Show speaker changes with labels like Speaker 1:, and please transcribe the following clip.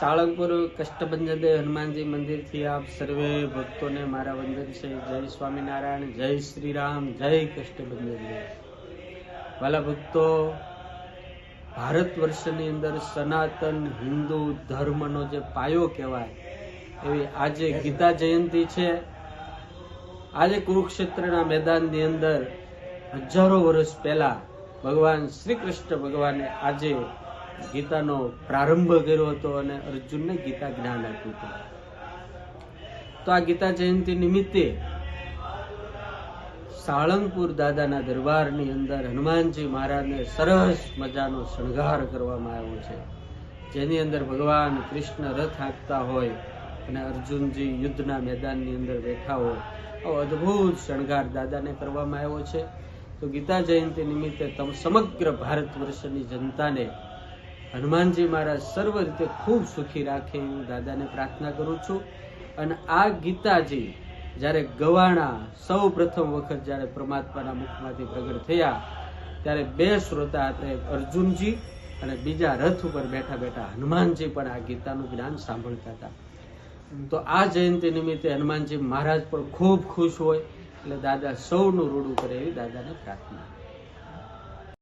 Speaker 1: સાળંગપુર કષ્ટભંજન હનુમાનજી મંદિરથી આપ સર્વે ભક્તોને મારા વંદન છે. જય સ્વામિનારાયણ, જય શ્રી રામ જય કષ્ટભંજન વાલા ભક્તો, ભારત વર્ષની અંદર સનાતન હિન્દુ ધર્મનો જે પાયો કહેવાય, એવી આજે ગીતા જયંતિ છે. આજે કુરુક્ષેત્રના મેદાનની અંદર હજારો વર્ષ પહેલા ભગવાન શ્રી કૃષ્ણ ભગવાને આજે ગીતાનો પ્રારંભ કર્યો હતો અને અર્જુનને ગીતા જ્ઞાન આપ્યું હતું. તો આ ગીતા જયંતિ નિમિત્તે સાળંગપુર દાદાના દરબારની અંદર હનુમાનજી મહારાજને સરસ મજાનો શણગાર કરવામાં આવ્યો છે. જેની અંદર ભગવાન કૃષ્ણ રથ હાંકતા હોય અને અર્જુનજી યુદ્ધના મેદાનની અંદર બેઠા હોય, આવો અદ્ભુત શણગાર દાદાને કરવામાં આવ્યો છે. તો ગીતા જયંતિ નિમિત્તે તમ સમગ્ર ભારત વર્ષની જનતાને હનુમાનજી મહારાજ સર્વ રીતે ખૂબ સુખી રાખે હું દાદાને પ્રાર્થના કરું છું. અને આ ગીતાજી જ્યારે ગવાણા સૌ પ્રથમ વખત જ્યારે પરમાત્માના મુખમાંથી પ્રગટ થયા, ત્યારે બે શ્રોતા હતા અર્જુનજી અને બીજા રથ ઉપર બેઠા બેઠા હનુમાનજી પણ આ ગીતાનું જ્ઞાન સાંભળતા હતા. તો આ જયંતિ નિમિત્તે હનુમાનજી મહારાજ પણ ખૂબ ખુશ હોય, એટલે દાદા સૌનું રૂડું કરે એવી દાદાને પ્રાર્થના.